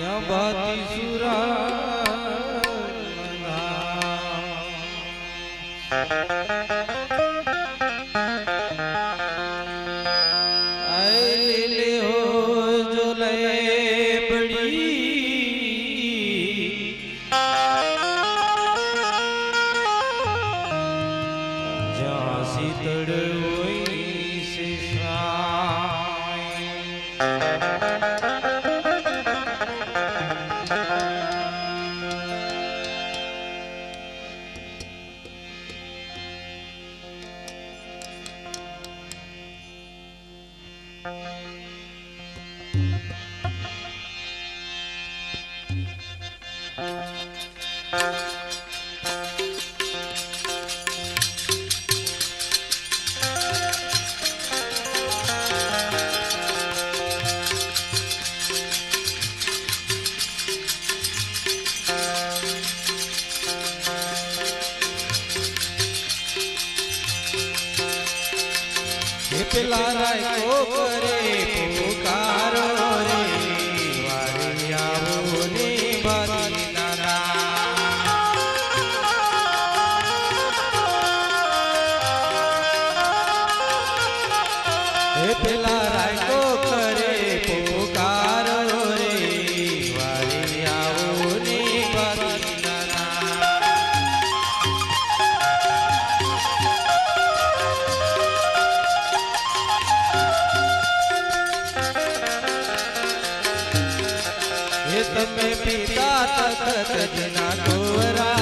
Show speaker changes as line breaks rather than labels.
ત્યાં બાતી સુરા પેલા રાય કરે में पिता तखत जिना तोरा